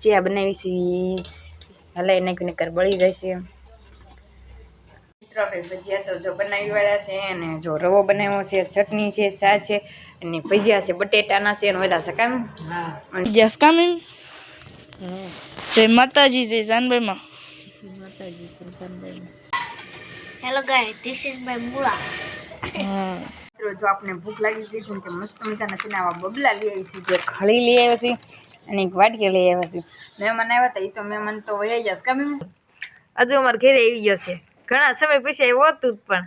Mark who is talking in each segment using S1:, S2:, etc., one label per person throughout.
S1: ભજીયા બનાવી છીએ હલાઈ નાખીને કર બળી જશે મિત્રો આપણે ભજીયા તો જો બનાવી વાળા છે અને જો રવો બનાવ્યો છે ચટણી છે ચા છે અને ભજીયા છે બટેટાના છે અને બધા છે કામ
S2: કામી જય માતાજી જય જાનભાઈમાં.
S3: Hello guy is my mula.
S1: મિત્રો જો આપણે ભૂખ લાગી ગઈ છે ને મસ્ત મજાના છે ને આવા બબલા લઈ આવી છે જે ખળી લઈ આવ્યો છે. અને એક વાટકી લઈ આવ્યા છે મહેમાન આવ્યા હતા એ તો મહેમાન તો વહી જશે કામ હજુ અમારે ઘરે આવી ગયો છે. ઘણા સમય પછી આવ્યો હતું પણ.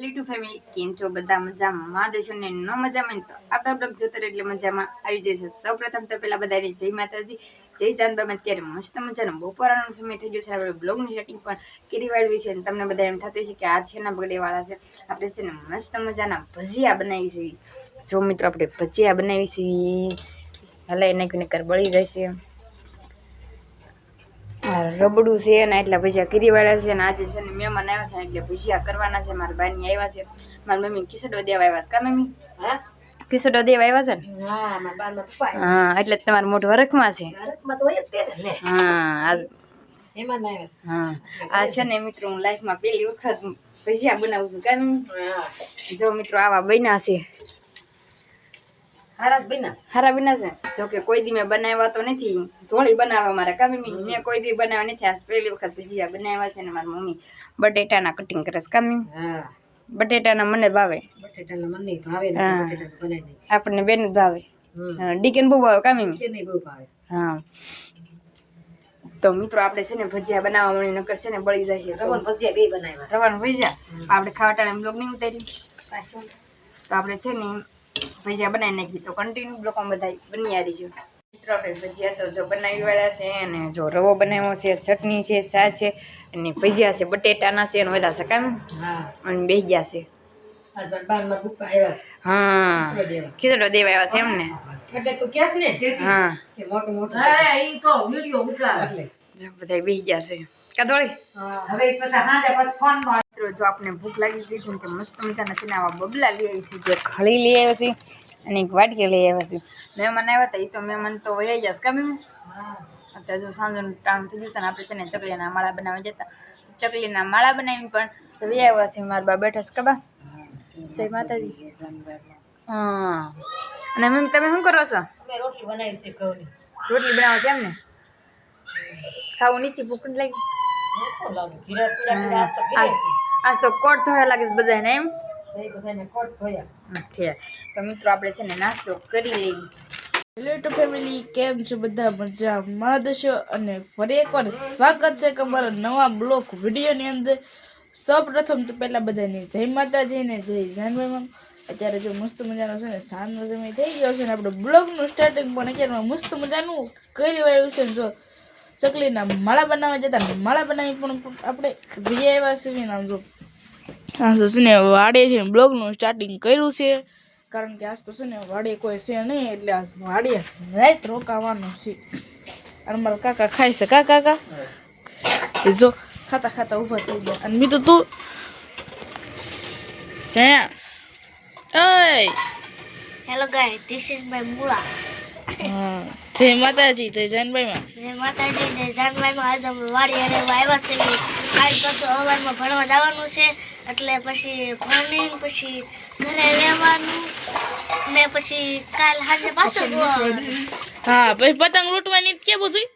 S1: લીટુ ફેમિલી કેમ છો? બધા મજામાં? દેશો ને ન મજામાં તો આપણા બ્લોગ જતા એટલે મજામાં આવી જશે. સૌ પ્રથમ તો પેલા બધાને જય માતાજી, જય ચાંદબામાં અત્યારે મસ્ત મજાનો બપોરાનો સમય થઈ ગયો છે. આપણે બ્લોગની સેટિંગ પણ કેરી વાળવી છે અને તમને બધા એમ થતું છે કે આ છે ને બગડે વાળા છે. આપણે છે ને મસ્ત મજાના ભજીયા બનાવી છે. જો મિત્રો, આપણે ભજીયા બનાવી છે. હલાઈ નાખીને કર બળી જશે. રબડું છે ને એટલા ભજીયા કરી વાળા છે ને આજે છે ને મહેમાન આવ્યા છે એટલે ભજીયા કરવાના છે. મારા બાની આવ્યા છે. મારી મમ્મી ખીસડો દેવા આવ્યા છે. કા મમ્મી? ખીસડો દેવા આવ્યા છે ને? હા એટલે તમારું મોઢું હરખમાં છે. હા આજ હા આ છે ને મિત્રો હું લાઈફમાં પહેલી વખત ભજીયા બનાવું છું. કામ જો મિત્રો આવા બન્યા છે. હારા બન્યા છે. જો કે કોઈ દી મેં બનાવ્યા તો નથી. ધોળી બનાવવા મારા કામ મેં. કોઈ દી બનાવ્યા નથી. આજ પહેલી વખત ભજીયા બનાવ્યા છે ને મારી મમ્મી બટેટાના કટિંગ કરે છે કામ બટેટાના મને ભાવે. આપણને બેન જ ભાવે. ડીકેન બહુ ભાવે કામ હા. તો મિત્રો આપણે છે ને ભજીયા બનાવવા મળી નકર છે ને બળી જાય છે. રવાનું ભજીયા આપણે ખાવા ટાણે બ્લોગ નહીં ઉતારી તો આપણે છે ને ભજીયા બનાવી નાખી. તો કન્ટિન્યુ લોકો બધા બની છે મિત્રો આપણે ભજીયા તો જો બનાવી વાળા છે અને જો રવો બનાવ્યો છે ચટણી છે ચા છે અને ભજીયા છે બટેટાના છે અને બધા છે કામ. અને બે ગયા છે. હા. ખીચડો દેવા. આવ્યા છે એમને હા. જો બધા બે ગયા છે. કાદોળી મિત્રો જો આપણે ભૂખ લાગી ગઈ છે ને તો મસ્ત મજાના છે ને આવા બબલા લઈ આવી છે જે ખળી લઈ આવ્યા છીએ અને એક વાટકી લઈ આવ્યા છીએ. મહેમાન આવ્યા હતા એ તો મહેમાન તો વહી જશે કામ અત્યારે જો સાંજનું ટાણું થઈ ગયું છે ને આપણે છે ને ચકલીના માળા બનાવવા જતા. ચકલીના માળા બનાવી પણ વહી આવ્યા છીએ મારા બા બેઠા છે કબા જય માતાજી. હા. અને મમ્મી તમે શું કરો છો? રોટલી બનાવો છે એમ ને? ખાવું નીચે ભૂખ લાગી? આજ તો કોટ ધોયા લાગે છે બધાને એમ? ઠીક તો મિત્રો આપણે છે ને નાસ્તો કરી લઈએ.
S2: હેલો ફેમિલી કેમ છો બધા? મજામાં દશો અને ફરી એકવાર સ્વાગત છે કે અમારા નવા બ્લોગ વિડીયોની અંદર. સૌપ્રથમ તો પહેલા બધાને જય માતાજી ને જય જાનભાઈમાં અત્યારે જો મસ્ત મજાનો છે ને સાંજનો સમય થઈ ગયો છે ને આપણે બ્લોગનું સ્ટાર્ટિંગ પણ અત્યારમાં મસ્ત મજાનું કરી વાળ્યું છે ને જો. ચકલીના માળા બનાવવા જતા માળા બનાવી પણ આપણે જઈ આવ્યા છીએ જો આ તો છે ને વાડેથી બ્લોગનું સ્ટાર્ટિંગ કર્યું છે. કારણ કે આજ તો છે ને વાડે કોઈ છે નહીં, એટલે આજ વાડે રાત રોકાવાનું છે. અને મારા કાકા ખાય છે. કા કાકા? જો, ખાતા ખાતા ઊભા થઈ ગયા. અને બીજું તું? ક્યાં ઓય
S3: hello guy this is my mula.
S2: હા જય માતાજી જય જાનભાઈમાં.
S3: જય માતાજી જય જાનભાઈમાં. આજે અમે વાડી અને આવ્યા છે કાલ પાછું સવારમાં ભણવા જવાનું છે. એટલે પછી ભણીને પછી ઘરે રહેવાનું ને પછી કાલ સાંજે પાછું
S2: હા પછી પતંગ લૂંટવાની કે બધું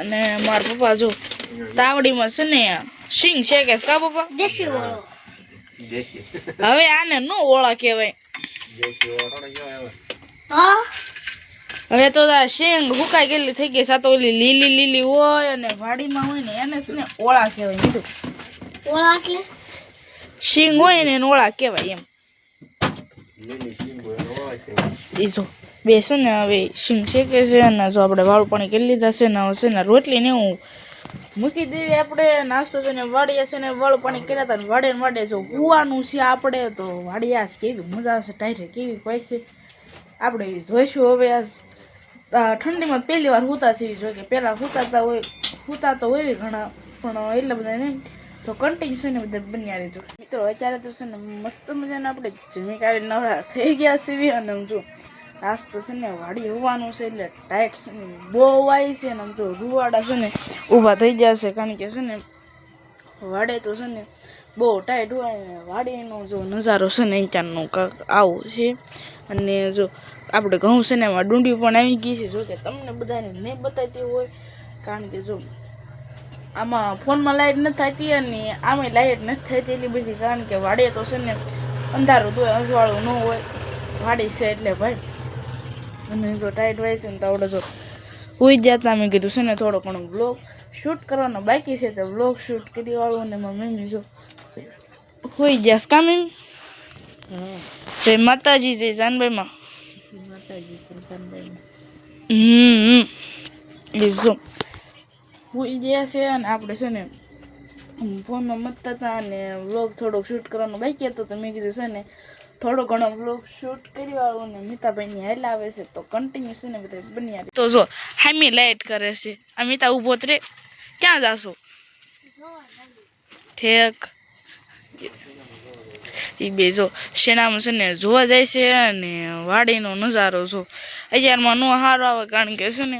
S2: અને મારા પપ્પા જો તાવડીમાં છે ને સિંગ છે કે કા પપ્પા?
S3: દેશી વાળો
S2: હવે આને નો ઓળા કહેવાય. હવે તો શેંગ હુકાઈ ગયેલી થઈ ગઈ સાતો ઓલી લીલી લીલી હોય અને વાડીમાં હોય ને એને છે ને ઓળા કહેવાય. કીધું
S3: ઓળા એટલે
S2: શીંગ હોય ને એને ઓળા કહેવાય એમ. એ જો બે છે ને હવે શીંગ શેકે છે અને જો આપણે વાળું પાણી કરી લીધા છે ને હવે છે ને રોટલી ને હું મૂકી દેવી આપણે, નાસ્તો છે ને, વાડીએ છે ને વાળું પાણી કર્યા હતા ને, વાડે ને વાડે જો હુવાનું છે આપણે, તો વાડિયા છે કેવી મજા આવશે ટાઈટે કેવી કોઈ છે. આપણે જોઈશું હવે આ ઠંડીમાં પહેલી વાર હુતા છે જો કે પહેલાં હુતાતા હોય હુતા તો હોય ઘણા, પણ એટલા બધા નહીં તો કન્ટિન્યુ છે ને બધા બન્યા રહેતું મિત્રો, અત્યારે તો છે ને મસ્ત મજાને આપણે જમી કાઢી નવરા થઈ ગયા સીવી અને હું જો આજ તો છે ને વાડી હોવાનું છે એટલે ટાઈટ છે ને, બહુ આવી છે ને આમ તો રૂવાડા છે ને ઊભા થઈ જશે કારણ કે છે ને વાડે તો છે ને બહુ ટાઈટ હોય ને વાડીનો જો નજારો છે ને અહીંયાનો કાંક આવો છે. અને જો આપણે ઘઉં છે ને એમાં ડુંડી પણ આવી ગઈ છે. જો કે તમને બધાને નહીં બતાવતી હોય, કારણ કે જો આમાં ફોનમાં લાઇટ નથી થતી અને આમાં લાઇટ નથી થતી એટલી બધી, કારણ કે વાડે તો છે ને અંધારું તો અજવાળું ન હોય. વાડી છે એટલે ભાઈ અને જો ટાઈટ છે ને તો જો ઉઈ જતા મેં કીધું છે ને થોડો ઘણો બ્લોગ શૂટ કરવાનો બાકી છે તો બ્લોગ શૂટ કરી વાળું અને મારી મમ્મી જો હોઈ ગયા કા મમ્મી? જય માતાજી જય જાનભાઈમાં. હમ એ જો હોઈ ગયા છે અને આપણે છે ને ફોનમાં મતતા હતા અને વ્લોગ થોડોક શૂટ કરવાનો બાકી હતો તો મેં કીધું છે ને થોડો ઘણો વ્લોગ શૂટ કરી વાળું ને મિતાભાઈની હેલ આવે છે તો કન્ટિન્યુ ને બધા બની આવે તો જો, હામી લાઇટ કરે છે. અમિતા મિતા ઊભો જ ક્યાં જાશો? ઠેક. એ બે જો, શેનામાં છે ને જોવા જાય છે અને વાડીનો નજારો જો. અત્યારમાં નો સારો આવે કારણ કે છે ને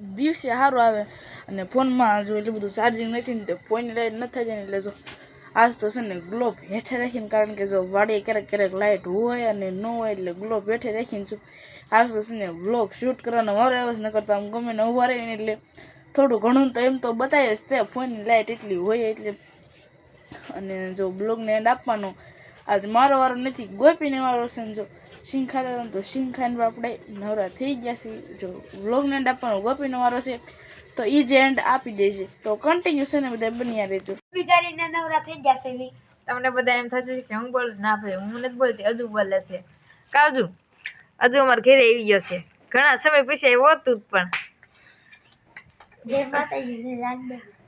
S2: દિવસે સારું આવે અને ફોનમાં જો એટલું બધું ચાર્જિંગ નથી ને તો ફોનની લાઈટ નથી થઈ જાય ને એટલે જો આજ તો છે ને ગ્લોબ હેઠે રાખીને, કારણ કે જો વાડીએ ક્યારેક ક્યારેક લાઇટ હોય અને ન હોય એટલે ગ્લોબ હેઠે રાખીને છું. આજ તો છે ને બ્લોગ શૂટ કરવાનો મારો આવે છે ન કરતા આમ ગમે ને ઊભા રહીને એટલે થોડું ઘણું તો એમ તો બતાવે જ તે ફોનની લાઇટ એટલી હોય એટલે. અને જો બ્લોગને એન્ડ આપવાનો, આજ મારો વારો નથી, ગોપીને વારો છે જો. સિંહ ખાતા તો સિંહ ખાઈને આપણે નવરા થઈ ગયા છીએ. જો બ્લોગને એન્ડ આપવાનો ગોપીનો વારો છે. તો એ જ એન્ડ આપી દેજે. તો કન્ટિન્યુ છે ને બધા બન્યા રહેજો.
S3: બિચારીને નવરા થઈ જશે બી
S1: તમને બધા એમ થશે કે હું બોલું? ના ભાઈ હું નથી બોલતી હજુ બોલે છે. કાજુ હજુ અમારે ઘરે આવી ગયો છે. ઘણા સમય પછી આવ્યો હતું જ પણ.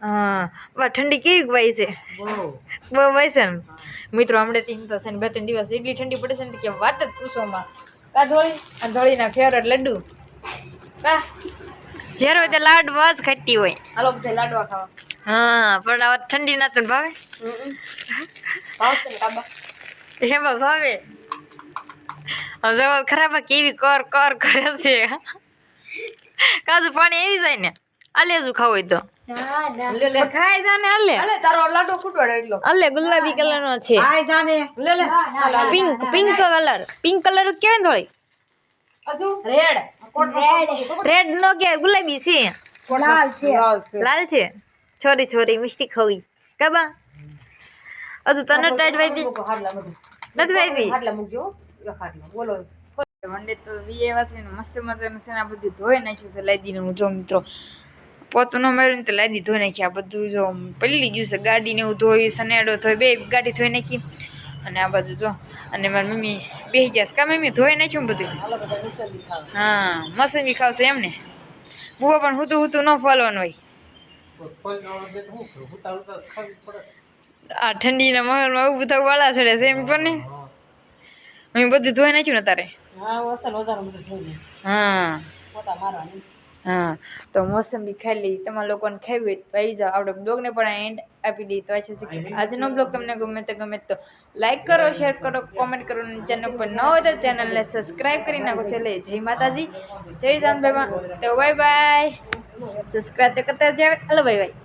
S1: હા વાહ ઠંડી કેવી વાય છે? બહુ વાય છે ને મિત્રો હમણાં તીન તો ને બે ત્રણ દિવસ એટલી ઠંડી પડશે ને કે વાત જ પૂછોમાં. કા ધોળી આ ધોળીના ફેવરેટ લડ્ડુ. કા? જ્યારે હોય તે લાડવા જ ખાટી હોય.
S2: હાલો બધા લાડવા ખાવા.
S1: હા પણ આ ઠંડી ના તને ભાવે? એમાં ભાવે? હવે જવા ખરાબ કેવી કર કર કરે છે કાજુ પાણી એવી જાય ને આલે જો ખાવું હોય તો. ખાઈ જાને આલે.
S2: અલે તારો લાડો ખૂટવાડો એટલો.
S1: આલે ગુલાબી કલર નો. છે.
S2: આય જાને. લે લે.
S1: Pink pink colour. Pink colour કેવાય ને થોડી.
S2: હજુ? રેડ.
S3: રેડ
S1: નો કે ગુલાબી છે.
S3: લાલ છે.
S1: લાલ છે. છોરી છોરી મિસ્ટી ખવી. કબા? હજુ તને ટાઈટ વાઈ નથી
S2: ખાટલા બોલો.
S1: વંડે તો વી એવા છે મસ્ત મજાનું છે ને આ બધું ધોઈ નાખ્યું છે લાદીને હું જો મિત્રો. પોતું ન માર્યું ને તો લાદી ધોઈ નાખી. આ બધું જો પલ્લી ગયું છે. ગાડીને એવું ધોયું સનેડો ધોઈ બે ગાડી ધોઈ નાખી. અને આ બાજુ જો. અને મારી મમ્મી બેસી ગયા છે. કા મમ્મી ધોઈ નાખ્યું ને બધું? હા મસમી ખાવશે એમને. બુવા પણ હુતું હુતું ન ફોલવાનું હોય. આ ઠંડીના માહોલમાં ઊભું થવું વાળા ચડે છે એમ પણ ને મમ્મી બધું ધોઈ નાખ્યું ને તારે?
S2: હા
S1: હા. હા, તો મોસંબી ખાલી તમારા લોકોને ખાવી હોય તો આવી જાઓ. આપણે બ્લોગને પણ એન્ડ આપી દઈએ તો છે કે આજનો બ્લોગ તમને ગમે તો ગમે તો લાઇક કરો શેર કરો કોમેન્ટ કરો ચેનલ પર ન હોય તો ચેનલને સબસ્ક્રાઈબ કરી નાખો. છે જય માતાજી. જય જાનભાઈમાં તો બાય બાય સબસ્ક્રાઈબ તો કરતા જાવ હલો બાય બાય